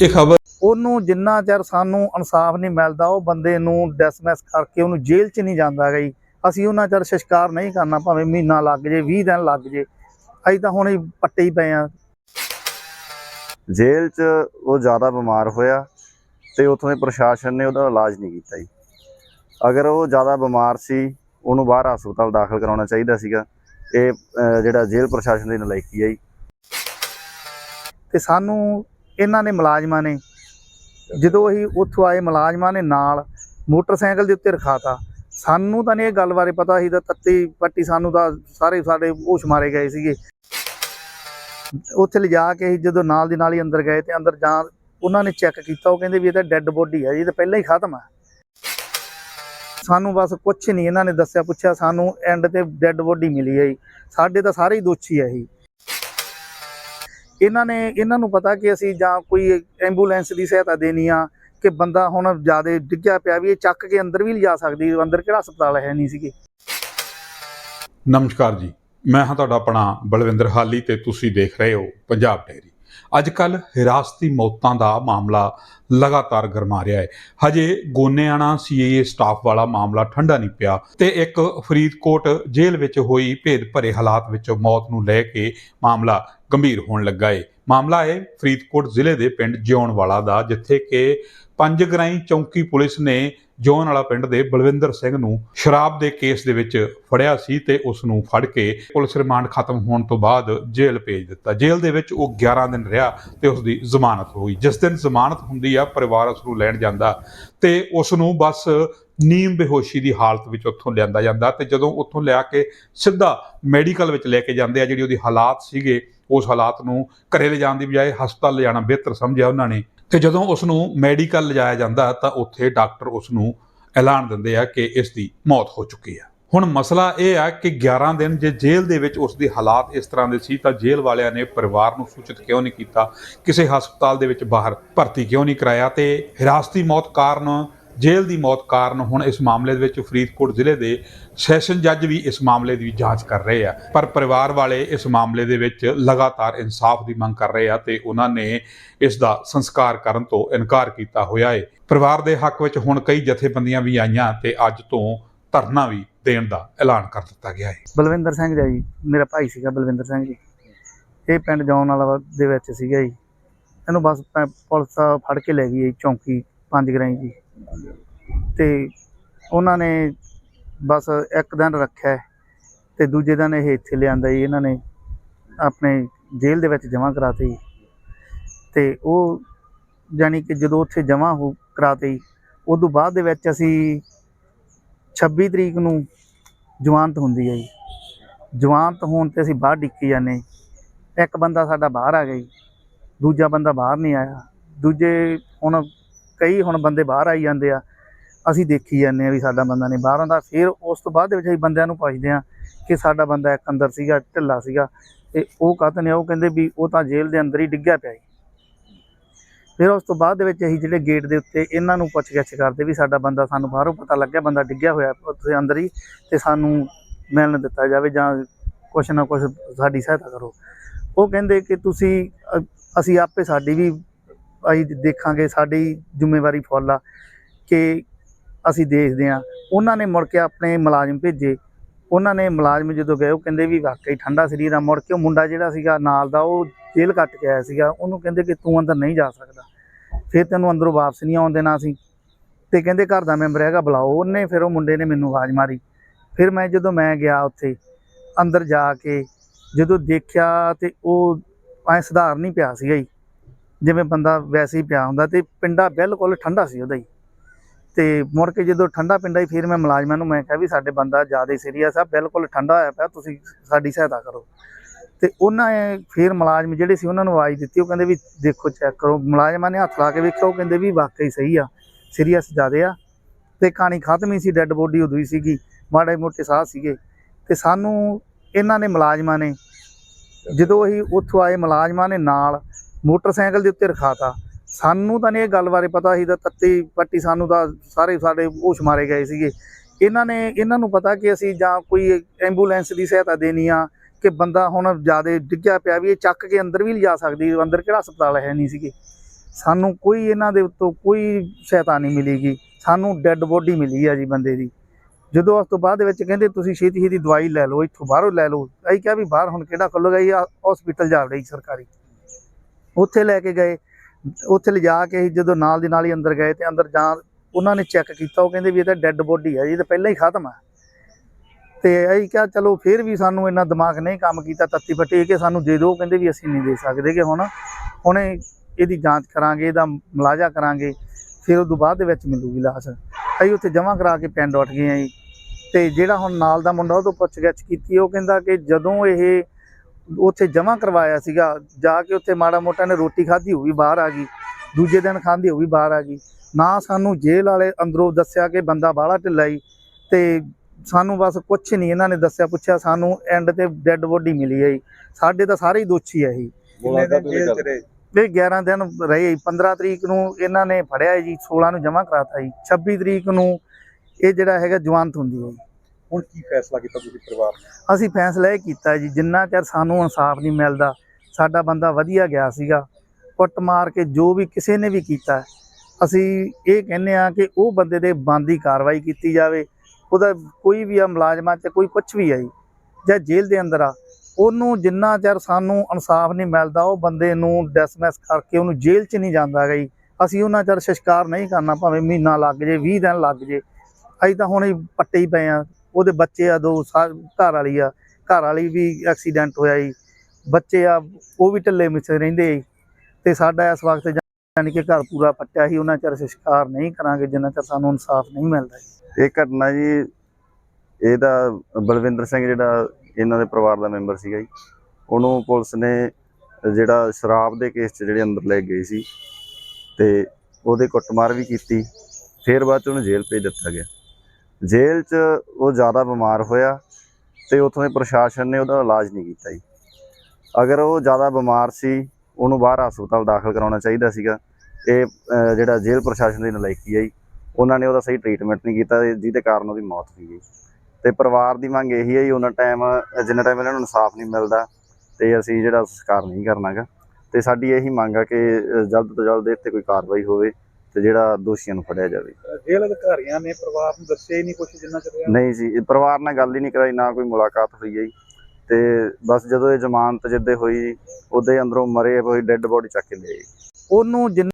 ਇਹ ਖਬਰ ਉਹਨੂੰ ਜਿੰਨਾ ਚਿਰ ਸਾਨੂੰ ਇਨਸਾਫ ਨਹੀਂ ਮਿਲਦਾ ਉਹ ਬੰਦੇ ਨੂੰ ਡਿਸਮਿਸ ਕਰਕੇ ਉਹਨੂੰ ਜੇਲ੍ਹ 'ਚ ਨਹੀਂ ਜਾਂਦਾ ਗਈ ਅਸੀਂ ਉਹਨਾਂ ਚਿਰ ਸੰਸਕਾਰ ਨਹੀਂ ਕਰਨਾ ਭਾਵੇਂ ਮਹੀਨਾ ਲੱਗ ਜੇ 20 ਦਿਨ ਲੱਗ ਜੇ। ਅਸੀਂ ਤਾਂ ਹੁਣ ਹੀ ਪੱਟੇ ਹੀ ਪਏ ਆ। ਜੇਲ੍ਹ 'ਚ ਉਹ ਜ਼ਿਆਦਾ ਬਿਮਾਰ ਹੋਇਆ ਤੇ ਉੱਥੋਂ ਦੇ ਪ੍ਰਸ਼ਾਸਨ ਨੇ ਉਹਦਾ ਇਲਾਜ ਨਹੀਂ ਕੀਤਾ ਜੀ। ਅਗਰ ਉਹ ਜ਼ਿਆਦਾ ਬਿਮਾਰ ਸੀ ਉਹਨੂੰ ਬਾਹਰ ਹਸਪਤਾਲ ਦਾਖਲ ਕਰਾਉਣਾ ਚਾਹੀਦਾ ਸੀਗਾ। ਇਹ ਜਿਹੜਾ ਜੇਲ੍ਹ ਪ੍ਰਸ਼ਾਸਨ ਦੀ ਨਲਾਇਕੀ ਹੈ ਜੀ। ਤੇ ਸਾਨੂੰ ਇਹਨਾਂ ਨੇ ਮੁਲਾਜ਼ਮਾਂ ਨੇ, ਜਦੋਂ ਅਸੀਂ ਉੱਥੋਂ ਆਏ ਮੁਲਾਜ਼ਮਾਂ ਨੇ ਨਾਲ ਮੋਟਰਸਾਈਕਲ ਦੇ ਉੱਤੇ ਰਖਾਤਾ। ਸਾਨੂੰ ਤਾਂ ਨਹੀਂ ਇਹ ਗੱਲ ਬਾਰੇ ਪਤਾ ਸੀ, ਤਾਂ ਤੱਤੀ ਪੱਟੀ ਸਾਨੂੰ ਤਾਂ ਸਾਰੇ ਸਾਡੇ ਹੋਸ਼ ਮਾਰੇ ਗਏ ਸੀਗੇ। ਉੱਥੇ ਲਿਜਾ ਕੇ ਅਸੀਂ ਜਦੋਂ ਨਾਲ ਦੀ ਨਾਲ ਹੀ ਅੰਦਰ ਗਏ ਤੇ ਅੰਦਰ ਜਾਂ ਉਹਨਾਂ ਨੇ ਚੈੱਕ ਕੀਤਾ, ਉਹ ਕਹਿੰਦੇ ਵੀ ਇਹ ਤਾਂ ਡੈੱਡ ਬੋਡੀ ਹੈ ਜੀ, ਇਹ ਤਾਂ ਪਹਿਲਾਂ ਹੀ ਖਤਮ ਹੈ ਸਾਨੂੰ ਬਸ ਕੁਛ ਨਹੀਂ ਇਹਨਾਂ ਨੇ ਦੱਸਿਆ, ਪੁੱਛਿਆ ਸਾਨੂੰ ਐਂਡ ਤੇ ਡੈੱਡ ਬੋਡੀ ਮਿਲੀ ਹੈ ਜੀ। ਸਾਡੇ ਤਾਂ ਸਾਰੇ ਹੀ ਦੋਸ਼ੀ ਹੈ ਇਹ। ਇਹਨਾਂ ਨੇ, ਇਹਨਾਂ ਨੂੰ ਪਤਾ ਕਿ ਅਸੀਂ ਜਾਂ ਕੋਈ ਐਂਬੂਲੈਂਸ ਦੀ ਸਹਾਇਤਾ ਦੇਣੀ ਆ ਕਿ ਬੰਦਾ ਹੁਣ ਜ਼ਿਆਦਾ ਡਿੱਗਿਆ ਪਿਆ ਵੀ ਇਹ ਚੱਕ ਕੇ ਅੰਦਰ ਵੀ ਲਿਜਾ ਸਕਦੀ, ਅੰਦਰ ਕਿਹੜਾ ਹਸਪਤਾਲ ਹੈ ਨਹੀਂ ਸੀਗੇ। ਨਮਸਕਾਰ ਜੀ, ਮੈਂ ਹਾਂ ਤੁਹਾਡਾ ਆਪਣਾ ਬਲਵਿੰਦਰ ਹਾਲੀ ਤੇ ਤੁਸੀਂ ਦੇਖ ਰਹੇ ਹੋ ਪੰਜਾਬ ਡੈਰੀ ਅੱਜ ਕੱਲ ਹਿਰਾਸਤੀ ਮੌਤਾਂ ਦਾ ਮਾਮਲਾ ਲਗਾਤਾਰ ਗਰਮਾ ਰਿਹਾ ਹੈ। ਹਜੇ ਗੋਨੇਆਣਾ ਸੀਏਏ ਸਟਾਫ ਵਾਲਾ ਮਾਮਲਾ ਠੰਡਾ ਨਹੀਂ ਪਿਆ ਤੇ ਇੱਕ ਫਰੀਦਕੋਟ ਜੇਲ੍ਹ ਵਿੱਚ ਹੋਈ ਭੇਦ ਭਰੇ ਹਾਲਾਤ ਵਿੱਚ ਮੌਤ ਨੂੰ ਲੈ ਕੇ ਮਾਮਲਾ ਗੰਭੀਰ ਹੋਣ ਲੱਗਾ ਏ। ਮਾਮਲਾ ਹੈ ਫਰੀਦਕੋਟ ਜ਼ਿਲ੍ਹੇ ਦੇ ਪਿੰਡ ਜਿਉਣ ਵਾਲਾ ਦਾ, ਜਿੱਥੇ ਕਿ ਪੰਜਗਰਾਈ ਚੌਂਕੀ ਪੁਲਿਸ ਨੇ ਜੋਨ ਵਾਲਾ ਪਿੰਡ ਦੇ ਬਲਵਿੰਦਰ ਸਿੰਘ ਨੂੰ ਸ਼ਰਾਬ ਦੇ ਕੇਸ ਦੇ ਵਿੱਚ ਫੜਿਆ ਸੀ ਤੇ ਉਸ ਨੂੰ ਫੜ ਕੇ ਪੁਲਿਸ ਰਿਮਾਂਡ ਖਤਮ ਹੋਣ ਤੋਂ ਬਾਅਦ ਜੇਲ੍ਹ ਭੇਜ ਦਿੱਤਾ। ਜੇਲ੍ਹ ਦੇ ਵਿੱਚ ਉਹ 11 ਦਿਨ ਰਿਹਾ ਤੇ ਉਸ ਦੀ ਜ਼ਮਾਨਤ ਹੋਈ ਜਿਸ ਦਿਨ ਜ਼ਮਾਨਤ ਹੁੰਦੀ ਆ, ਪਰਿਵਾਰ ਉਸ ਨੂੰ ਲੈਣ ਜਾਂਦਾ ਤੇ ਉਸ ਨੂੰ ਬਸ ਨੀਮ ਬੇਹੋਸ਼ੀ ਦੀ ਹਾਲਤ ਵਿੱਚ ਉੱਥੋਂ ਲਿਆਂਦਾ ਜਾਂਦਾ ਤੇ ਜਦੋਂ ਉੱਥੋਂ ਲਿਆ ਕੇ ਸਿੱਧਾ ਮੈਡੀਕਲ ਵਿੱਚ ਲੈ ਕੇ ਜਾਂਦੇ ਆ, ਜਿਹੜੀ ਉਹਦੀ ਹਾਲਾਤ ਸੀਗੇ, ਉਸ ਹਾਲਾਤ ਨੂੰ ਘਰੇ ਲਿਜਾਣ ਦੀ ਬਜਾਏ ਹਸਪਤਾਲ ਲਿਜਾਣਾ ਬਿਹਤਰ ਸਮਝਿਆ ਉਹਨਾਂ ਨੇ। ਤੇ ਜਦੋਂ ਉਸ ਨੂੰ ਮੈਡੀਕਲ ਲਿਜਾਇਆ ਜਾਂਦਾ ਤਾਂ ਉੱਥੇ ਡਾਕਟਰ ਉਸ ਨੂੰ ਐਲਾਨ ਦਿੰਦੇ ਆ ਕਿ ਇਸ ਦੀ ਮੌਤ ਹੋ ਚੁੱਕੀ ਆ। ਹੁਣ ਮਸਲਾ ਇਹ ਆ ਕਿ 11 ਦਿਨ ਜੇ ਜੇਲ੍ਹ ਦੇ ਵਿੱਚ ਉਸ ਦੇ ਹਾਲਾਤ ਇਸ ਤਰ੍ਹਾਂ ਦੇ ਸੀ ਤਾਂ ਜੇਲ੍ਹ ਵਾਲਿਆਂ ਨੇ ਪਰਿਵਾਰ ਨੂੰ ਸੂਚਿਤ ਕਿਉਂ ਨਹੀਂ ਕੀਤਾ, ਕਿਸੇ ਹਸਪਤਾਲ ਦੇ ਵਿੱਚ ਬਾਹਰ ਭਰਤੀ ਕਿਉਂ ਨਹੀਂ ਕਰਾਇਆ ਤੇ ਹਿਰਾਸਤੀ ਮੌਤ ਕਾਰਨ ਜੇਲ੍ਹ ਦੀ ਮੌਤ ਕਾਰਨ ਹੁਣ ਇਸ ਮਾਮਲੇ ਦੇ ਵਿੱਚ ਫਰੀਦਕੋਟ ਜ਼ਿਲ੍ਹੇ ਦੇ ਸੈਸ਼ਨ ਜੱਜ ਵੀ ਇਸ ਮਾਮਲੇ ਦੀ ਜਾਂਚ ਕਰ ਰਹੇ ਆ। ਪਰ ਪਰਿਵਾਰ ਵਾਲੇ ਇਸ ਮਾਮਲੇ ਦੇ ਵਿੱਚ ਲਗਾਤਾਰ ਇਨਸਾਫ ਦੀ ਮੰਗ ਕਰ ਰਹੇ ਆ ਤੇ ਉਹਨਾਂ ਨੇ ਇਸ ਦਾ ਸੰਸਕਾਰ ਕਰਨ ਤੋਂ ਇਨਕਾਰ ਕੀਤਾ ਹੋਇਆ ਹੈ ਪਰਿਵਾਰ ਦੇ ਹੱਕ ਵਿੱਚ ਹੁਣ ਕਈ ਜਥੇਬੰਦੀਆਂ ਵੀ ਆਈਆਂ ਤੇ ਅੱਜ ਤੋਂ ਧਰਨਾ ਵੀ ਦੇਣ ਦਾ ਐਲਾਨ ਕਰ ਦਿੱਤਾ ਗਿਆ ਹੈ ਬਲਵਿੰਦਰ ਸਿੰਘ ਜੀ, ਮੇਰਾ ਭਾਈ ਸੀਗਾ ਬਲਵਿੰਦਰ ਸਿੰਘ ਜੀ। ਇਹ ਪਿੰਡ ਜੌਨ ਵਾਲਾ ਦੇ ਵਿੱਚ ਸੀਗਾ ਜੀ। ਇਹਨੂੰ ਬਸ ਪੁਲਿਸ ਫੜ ਕੇ ਲੈ ਗਈ ਜੀ, ਚੌਂਕੀ ਪੰਜ ਗਰਾਈ ਜੀ। ਤੇ ਉਹਨਾਂ ਨੇ ਬਸ ਇੱਕ ਦਿਨ ਰੱਖਿਆ ਤੇ ਦੂਜੇ ਦਿਨ ਇਹ ਇੱਥੇ ਲਿਆਂਦਾ ਜੀ। ਇਹਨਾਂ ਨੇ ਆਪਣੇ ਜੇਲ੍ਹ ਦੇ ਵਿੱਚ ਜਮ੍ਹਾਂ ਕਰਾਤੇ ਜੀ। ਤੇ ਉਹ ਯਾਨੀ ਕਿ ਜਦੋਂ ਉੱਥੇ ਜਮ੍ਹਾਂ ਹੋ ਕਰਾਤੇ ਜੀ, ਉਦੋਂ ਬਾਅਦ ਦੇ ਵਿੱਚ ਅਸੀਂ 26 ਤਰੀਕ ਨੂੰ ਜਵਾਨਤ ਹੁੰਦੀ ਹੈ ਜੀ। ਜਵਾਨਤ ਹੋਣ ਤੇ ਅਸੀਂ ਬਾਹਰ ਡਿੱਕੀ ਜਾਂਦੇ ਇੱਕ ਬੰਦਾ ਸਾਡਾ ਬਾਹਰ ਆ ਗਿਆ ਜੀ। ਦੂਜਾ ਬੰਦਾ ਬਾਹਰ ਨਹੀਂ ਆਇਆ। ਦੂਜੇ ਹੁਣ ਕਈ ਹੁਣ ਬੰਦੇ ਬਾਹਰ ਆਈ ਜਾਂਦੇ ਆ, ਅਸੀਂ ਦੇਖੀ ਜਾਂਦੇ ਆ ਵੀ ਸਾਡਾ ਬੰਦਾ ਨਹੀਂ, ਬਾਹਰ ਆਉਂਦਾ ਫਿਰ ਉਸ ਤੋਂ ਬਾਅਦ ਦੇ ਵਿੱਚ ਅਸੀਂ ਬੰਦਿਆਂ ਨੂੰ ਪੁੱਛਦੇ ਆ ਕਿ ਸਾਡਾ ਬੰਦਾ ਇੱਕ ਅੰਦਰ ਸੀਗਾ, ਢਿੱਲਾ ਸੀਗਾ, ਤੇ ਉਹ ਕਾਹਤੋਂ ਨੇ ਉਹ ਕਹਿੰਦੇ ਵੀ ਉਹ ਤਾਂ ਜੇਲ੍ਹ ਦੇ ਅੰਦਰ ਹੀ ਡਿੱਗਿਆ ਪਿਆ ਜੀ ਫਿਰ ਉਸ ਤੋਂ ਬਾਅਦ ਦੇ ਵਿੱਚ ਅਸੀਂ ਜਿਹੜੇ ਗੇਟ ਦੇ ਉੱਤੇ ਇਹਨਾਂ ਨੂੰ ਪੁੱਛਗਿੱਛ ਕਰਦੇ ਵੀ ਸਾਡਾ ਬੰਦਾ ਸਾਨੂੰ ਬਾਹਰੋਂ ਪਤਾ ਲੱਗਿਆ, ਬੰਦਾ ਡਿੱਗਿਆ ਹੋਇਆ ਉੱਥੇ ਅੰਦਰ ਹੀ, ਤੇ ਸਾਨੂੰ ਮਿਲਣ ਦਿੱਤਾ ਜਾਵੇ ਜਾਂ ਕੁਛ ਨਾ ਕੁਛ ਸਾਡੀ ਸਹਾਇਤਾ ਕਰੋ। ਉਹ ਕਹਿੰਦੇ ਕਿ ਤੁਸੀਂ ਅਸੀਂ ਆਪੇ ਸਾਡੀ ਵੀ ਅਸੀਂ ਦੇਖਾਂਗੇ ਸਾਡੀ ਜ਼ਿੰਮੇਵਾਰੀ ਫੁੱਲ ਆ ਕਿ ਅਸੀਂ ਦੇਖਦੇ ਹਾਂ। ਉਹਨਾਂ ਨੇ ਮੁੜ ਕੇ ਆਪਣੇ ਮੁਲਾਜ਼ਮ ਭੇਜੇ। ਉਹਨਾਂ ਨੇ ਮੁਲਾਜ਼ਮ ਜਦੋਂ ਗਏ, ਉਹ ਕਹਿੰਦੇ ਵੀ ਵਾਕਈ ਠੰਡਾ ਸਰੀਰ ਆ। ਮੁੜ ਕੇ ਉਹ ਮੁੰਡਾ ਜਿਹੜਾ ਸੀਗਾ ਨਾਲ ਦਾ, ਉਹ ਜੇਲ੍ਹ ਕੱਟ ਕੇ ਆਇਆ ਸੀਗਾ। ਉਹਨੂੰ ਕਹਿੰਦੇ ਕਿ ਤੂੰ ਅੰਦਰ ਨਹੀਂ ਜਾ ਸਕਦਾ। ਫਿਰ ਤੈਨੂੰ ਅੰਦਰੋਂ ਵਾਪਸ ਨਹੀਂ ਆਉਣ ਦੇਣਾ ਸੀ ਤੇ ਕਹਿੰਦੇ ਘਰ ਦਾ ਮੈਂਬਰ ਹੈਗਾ, ਬੁਲਾਓ। ਉਹਨੇ ਫਿਰ ਉਹ ਮੁੰਡੇ ਨੇ ਮੈਨੂੰ ਆਵਾਜ਼ ਮਾਰੀ। ਫਿਰ ਮੈਂ ਜਦੋਂ ਮੈਂ ਗਿਆ ਉੱਥੇ, ਅੰਦਰ ਜਾ ਕੇ ਜਦੋਂ ਦੇਖਿਆ ਤੇ ਉਹ ਐ ਸੁਧਾਰ ਨਹੀਂ ਪਿਆ ਸੀਗਾ ਜੀ। ਜਿਵੇਂ ਬੰਦਾ ਵੈਸੇ ਹੀ ਪਿਆ ਹੁੰਦਾ ਤੇ ਪਿੰਡਾ ਬਿਲਕੁਲ ਠੰਡਾ ਸੀ ਉਹਦਾ ਹੀ। ਤੇ ਮੁੜ ਕੇ ਜਦੋਂ ਠੰਡਾ ਪਿੰਡਾ ਹੀ ਫਿਰ ਮੈਂ ਮੁਲਾਜ਼ਮਾਂ ਨੂੰ ਮੈਂ ਕਿਹਾ ਵੀ ਸਾਡੇ ਬੰਦਾ ਜ਼ਿਆਦਾ ਸੀਰੀਅਸ ਆ, ਬਿਲਕੁਲ ਠੰਡਾ ਹੋਇਆ ਪਿਆ, ਤੁਸੀਂ ਸਾਡੀ ਸਹਾਇਤਾ ਕਰੋ। ਤੇ ਉਹਨਾਂ ਫਿਰ ਮੁਲਾਜ਼ਮ ਜਿਹੜੇ ਸੀ ਉਹਨਾਂ ਨੂੰ ਆਵਾਜ਼ ਦਿੱਤੀ, ਉਹ ਕਹਿੰਦੇ ਵੀ ਦੇਖੋ ਚੈੱਕ ਕਰੋ। ਮੁਲਾਜ਼ਮਾਂ ਨੇ ਹੱਥ ਲਾ ਕੇ ਵੇਖਿਆ, ਉਹ ਕਹਿੰਦੇ ਵੀ ਵਾਕਈ ਸਹੀ ਆ ਸੀਰੀਅਸ ਜ਼ਿਆਦੇ ਆ। ਤੇ ਕਹਾਣੀ ਖਤਮ ਹੀ ਸੀ ਡੈੱਡ ਬੋਡੀ ਉਦੋਂ ਹੀ ਸੀਗੀ, ਮਾੜੇ ਮੋਟੇ ਸਾਹ ਸੀਗੇ। ਤੇ ਸਾਨੂੰ ਇਹਨਾਂ ਨੇ ਮੁਲਾਜ਼ਮਾਂ ਨੇ, ਜਦੋਂ ਅਸੀਂ ਉੱਥੋਂ ਆਏ, ਮੁਲਾਜ਼ਮਾਂ ਨੇ ਨਾਲ ਮੋਟਰਸਾਈਕਲ ਦੇ ਉੱਤੇ ਰਖਾਤਾ। ਸਾਨੂੰ ਤਾਂ ਨਹੀਂ ਇਹ ਗੱਲ ਬਾਰੇ ਪਤਾ ਸੀ, ਤਾਂ ਤੱਤੀ ਪੱਟੀ ਸਾਨੂੰ ਤਾਂ ਸਾਰੇ ਸਾਡੇ ਹੋਸ਼ ਮਾਰੇ ਗਏ ਸੀਗੇ। ਇਹਨਾਂ ਨੇ, ਇਹਨਾਂ ਨੂੰ ਪਤਾ ਕਿ ਅਸੀਂ ਜਾਂ ਕੋਈ ਐਂਬੂਲੈਂਸ ਦੀ ਸਹਾਇਤਾ ਦੇਣੀ ਆ, ਕਿ ਬੰਦਾ ਹੁਣ ਜ਼ਿਆਦਾ ਡਿੱਗਿਆ ਪਿਆ ਵੀ ਇਹ ਚੱਕ ਕੇ ਅੰਦਰ ਵੀ ਲਿਜਾ ਸਕਦੀ, ਅੰਦਰ ਕਿਹੜਾ ਹਸਪਤਾਲ ਹੈ ਨਹੀਂ ਸੀਗੇ। ਸਾਨੂੰ ਕੋਈ ਇਹਨਾਂ ਦੇ ਉੱਤੋਂ ਕੋਈ ਸਹਾਇਤਾ ਨਹੀਂ ਮਿਲੀਗੀ। ਸਾਨੂੰ ਡੈੱਡ ਬੋਡੀ ਮਿਲੀ ਆ ਜੀ ਬੰਦੇ ਦੀ। ਜਦੋਂ ਉਸ ਤੋਂ ਬਾਅਦ ਦੇ ਵਿੱਚ ਕਹਿੰਦੇ, ਤੁਸੀਂ ਛੇਤੀ ਛੇਤੀ ਦਵਾਈ ਲੈ ਲਓ, ਇੱਥੋਂ ਬਾਹਰੋਂ ਲੈ ਲਓ। ਅਸੀਂ ਕਿਹਾ ਵੀ ਬਾਹਰ ਹੁਣ ਕਿਹੜਾ ਖੁੱਲ੍ਹੇਗਾ ਜੀ ਹਸਪੀਟਲ ਜਾ ਵੜੇ ਸਰਕਾਰੀ। ਉੱਥੇ ਲੈ ਕੇ ਗਏ, ਉੱਥੇ ਲਿਜਾ ਕੇ ਅਸੀਂ ਜਦੋਂ ਨਾਲ ਦੀ ਨਾਲ ਹੀ ਅੰਦਰ ਗਏ ਤੇ ਅੰਦਰ ਜਾਂ ਉਹਨਾਂ ਨੇ ਚੈੱਕ ਕੀਤਾ, ਉਹ ਕਹਿੰਦੇ ਵੀ ਇਹ ਤਾਂ ਡੈੱਡ ਬੋਡੀ ਹੈ ਜੀ, ਇਹ ਤਾਂ ਪਹਿਲਾਂ ਹੀ ਖਤਮ ਹੈ ਤੇ ਅਸੀਂ ਕਿਹਾ, ਚਲੋ ਫਿਰ ਵੀ ਸਾਨੂੰ ਇੰਨਾ ਦਿਮਾਗ ਨਹੀਂ ਕੰਮ ਕੀਤਾ, ਤੱਤੀ ਫੱਟੀ ਕਿ ਸਾਨੂੰ ਦੇ ਦਿਓ ਕਹਿੰਦੇ ਵੀ ਅਸੀਂ ਨਹੀਂ ਦੇ ਸਕਦੇ ਕਿ ਹੁਣ, ਹੁਣੇ ਇਹਦੀ ਜਾਂਚ ਕਰਾਂਗੇ, ਇਹਦਾ ਮੁਲਾਜ਼ਾ ਕਰਾਂਗੇ, ਫਿਰ ਉਸ ਤੋਂ ਬਾਅਦ ਦੇ ਵਿੱਚ ਮਿਲੂਗੀ ਲਾਸ਼। ਅਸੀਂ ਉੱਥੇ ਜਮ੍ਹਾਂ ਕਰਾ ਕੇ ਪਿੰਡ ਉੱਠ ਗਏ ਆ ਜੀ। ਤੇ ਜਿਹੜਾ ਹੁਣ ਨਾਲ ਦਾ ਮੁੰਡਾ ਉਹ ਤੋਂ ਪੁੱਛਗਿੱਛ ਕੀਤੀ, ਉਹ ਕਹਿੰਦਾ ਕਿ ਜਦੋਂ ਇਹ ਉੱਥੇ ਜਮ੍ਹਾਂ ਕਰਵਾਇਆ ਸੀਗਾ ਜਾ ਕੇ ਉੱਥੇ ਮਾੜਾ ਮੋਟਾ ਨੇ ਰੋਟੀ ਖਾਧੀ ਹੋਈ ਬਾਹਰ ਆ ਗਈ। ਦੂਜੇ ਦਿਨ ਖਾਂਦੀ ਹੋਈ ਬਾਹਰ ਆ ਗਈ। ਨਾ ਸਾਨੂੰ ਜੇਲ੍ਹ ਵਾਲੇ ਅੰਦਰੋਂ ਦੱਸਿਆ ਕਿ ਬੰਦਾ ਬਾਹਲਾ ਢਿੱਲਾ ਹੀ ਤੇ ਸਾਨੂੰ ਬਸ ਕੁਛ ਨਹੀਂ ਇਹਨਾਂ ਨੇ ਦੱਸਿਆ ਪੁੱਛਿਆ ਸਾਨੂੰ ਐਂਡ ਤੇ ਡੈੱਡ ਬੋਡੀ ਮਿਲੀ ਹੈ ਜੀ। ਸਾਡੇ ਤਾਂ ਸਾਰੇ ਹੀ ਦੋਸ਼ੀ ਹੈ ਜੀ। ਮੁਲਾਕਾਤ ਵੀ ਕਰਦੇ ਇਹ 11 ਦਿਨ ਰਹੇ ਜੀ। 15 ਤਰੀਕ ਨੂੰ ਇਹਨਾਂ ਨੇ ਫੜਿਆ ਜੀ 16 ਨੂੰ ਜਮ੍ਹਾਂ ਕਰਾਤਾ ਜੀ। 26 ਤਰੀਕ ਨੂੰ ਇਹ ਜਿਹੜਾ ਹੈਗਾ ਜਵਾਨਤ ਹੁੰਦੀ ਹੈ ਜੀ। ਹੁਣ ਕੀ ਫੈਸਲਾ ਕੀਤਾ ਤੁਸੀਂ ਪਰਿਵਾਰ ਨੇ? ਅਸੀਂ ਫੈਸਲਾ ਇਹ ਕੀਤਾ ਜੀ, ਜਿੰਨਾ ਚਿਰ ਸਾਨੂੰ ਇਨਸਾਫ ਨਹੀਂ ਮਿਲਦਾ, ਸਾਡਾ ਬੰਦਾ ਵਧੀਆ ਗਿਆ ਸੀਗਾ। ਕੁੱਟ ਮਾਰ ਕੇ ਜੋ ਵੀ ਕਿਸੇ ਨੇ ਵੀ ਕੀਤਾ, ਅਸੀਂ ਇਹ ਕਹਿੰਦੇ ਆ ਕਿ ਉਹ ਬੰਦੇ ਦੇ ਬੰਦੀ ਕਾਰਵਾਈ ਕੀਤੀ ਜਾਵੇ। ਉਹਦਾ ਕੋਈ ਵੀ ਆ ਮੁਲਾਜ਼ਮਾਂ 'ਚ ਕੋਈ ਕੁਝ ਵੀ ਆ ਜੀ, ਜਾਂ ਜੇਲ੍ਹ ਦੇ ਅੰਦਰ ਆ, ਉਹਨੂੰ ਜਿੰਨਾ ਚਿਰ ਸਾਨੂੰ ਇਨਸਾਫ ਨਹੀਂ ਮਿਲਦਾ, ਉਹ ਬੰਦੇ ਨੂੰ ਡਿਸਮਿਸ ਕਰਕੇ ਉਹਨੂੰ ਜੇਲ੍ਹ 'ਚ ਨਹੀਂ ਜਾਂਦਾ ਗਈ ਅਸੀਂ ਉਹਨਾਂ ਚਿਰ ਸਿਸਕਾਰ ਨਹੀਂ ਕਰਨਾ, ਭਾਵੇਂ ਮਹੀਨਾ ਲੱਗ ਜੇ 20 ਦਿਨ ਲੱਗ ਜੇ। ਅਸੀਂ ਤਾਂ ਹੁਣ ਹੀ ਪੱਟੇ ਹੀ ਪਏ ਆ ਉਹਦੇ ਬੱਚੇ ਆ, ਦੋ ਸਾ- ਘਰ ਵਾਲੀ ਆ। ਘਰ ਵਾਲੀ ਵੀ ਐਕਸੀਡੈਂਟ ਹੋਇਆ ਜੀ। ਬੱਚੇ ਆ, ਉਹ ਵੀ ਢੱਲੇ ਮਿੱਸੇ ਰਹਿੰਦੇ ਜੀ। ਤੇ ਸਾਡਾ ਇਸ ਵਕਤ ਯਾਨੀ ਕਿ ਘਰ ਪੂਰਾ ਪੱਟਿਆ ਸੀ। ਉਹਨਾਂ ਚਿਰ ਸੰਸਕਾਰ ਨਹੀਂ ਕਰਾਂਗੇ, ਜਿੰਨਾ ਚਿਰ ਸਾਨੂੰ ਇਨਸਾਫ ਨਹੀਂ ਮਿਲਦਾ ਜੀ। ਇਹ ਘਟਨਾ ਜੀ, ਇਹਦਾ ਬਲਵਿੰਦਰ ਸਿੰਘ ਜਿਹੜਾ ਇਹਨਾਂ ਦੇ ਪਰਿਵਾਰ ਦਾ ਮੈਂਬਰ ਸੀਗਾ ਜੀ, ਉਹਨੂੰ ਪੁਲਿਸ ਨੇ ਜਿਹੜਾ ਸ਼ਰਾਬ ਦੇ ਕੇਸ 'ਚ ਜਿਹੜੇ ਅੰਦਰ ਲੈ ਗਏ ਸੀ, ਤੇ ਉਹਦੇ ਕੁੱਟਮਾਰ ਵੀ ਕੀਤੀ। ਫਿਰ ਬਾਅਦ 'ਚ ਉਹਨੂੰ ਜੇਲ੍ਹ ਭੇਜ ਦਿੱਤਾ ਗਿਆ। ਜੇਲ੍ਹ 'ਚ ਉਹ ਜ਼ਿਆਦਾ ਬਿਮਾਰ ਹੋਇਆ ਤੇ ਉੱਥੋਂ ਦੇ ਪ੍ਰਸ਼ਾਸਨ ਨੇ ਉਹਦਾ ਇਲਾਜ ਨਹੀਂ ਕੀਤਾ ਜੀ। ਅਗਰ ਉਹ ਜ਼ਿਆਦਾ ਬਿਮਾਰ ਸੀ, ਉਹਨੂੰ ਬਾਹਰ ਹਸਪਤਾਲ ਦਾਖਲ ਕਰਾਉਣਾ ਚਾਹੀਦਾ ਸੀਗਾ। ਇਹ ਜਿਹੜਾ ਜੇਲ੍ਹ ਪ੍ਰਸ਼ਾਸਨ ਦੀ ਨਲਾਇਕੀ ਹੈ ਜੀ, ਉਹਨਾਂ ਨੇ ਉਹਦਾ ਸਹੀ ਟ੍ਰੀਟਮੈਂਟ ਨਹੀਂ ਕੀਤਾ ਤੇ ਜਿਹਦੇ ਕਾਰਨ ਉਹਦੀ ਮੌਤ ਹੋਈ ਗਈ ਤੇ ਪਰਿਵਾਰ ਦੀ ਮੰਗ ਇਹੀ ਹੈ ਜੀ, ਉਹਨਾਂ ਟਾਈਮ ਜਿੰਨਾ ਟਾਈਮ ਇਹਨਾਂ ਨੂੰ ਇਨਸਾਫ ਨਹੀਂ ਮਿਲਦਾ ਤੇ ਅਸੀਂ ਜਿਹੜਾ ਸੰਸਕਾਰ ਨਹੀਂ ਕਰਨਾਗਾ। ਤੇ ਸਾਡੀ ਇਹੀ ਮੰਗ ਆ ਕਿ ਜਲਦ ਤੋਂ ਜਲਦ ਇੱਥੇ ਕੋਈ ਕਾਰਵਾਈ ਹੋਵੇ। ਤੇ ਜਿਹੜਾ ਦੋਸ਼ੀਆਂ ਨੂੰ ਫੜਿਆ ਜਾਵੇ। ਜੇਲ੍ਹ ਅਧਿਕਾਰੀਆਂ ਨੇ ਪਰਿਵਾਰ ਨੂੰ ਦੱਸਿਆ ਹੀ ਨਹੀਂ ਕੁਝ ਜਿੰਨਾ ਚਿਰ ਨਹੀਂ ਜੀ ਪਰਿਵਾਰ ਨਾਲ ਗੱਲ ਹੀ ਨਹੀਂ ਕਰਾਈ ਨਾ ਕੋਈ ਮੁਲਾਕਾਤ ਹੋਈ ਹੈ ਤੇ ਬਸ ਜਦੋਂ ਇਹ ਜ਼ਮਾਨਤ ਜਿੱਦੇ ਹੋਈ ਹੀ ਅੰਦਰੋਂ ਮਰੇ ਹੋਏ ਡੈੱਡ ਬੋਡੀ ਚੱਕ ਕੇ ਲਿਆਏ ਉਹਨੂੰ ਜਿੰਨਾ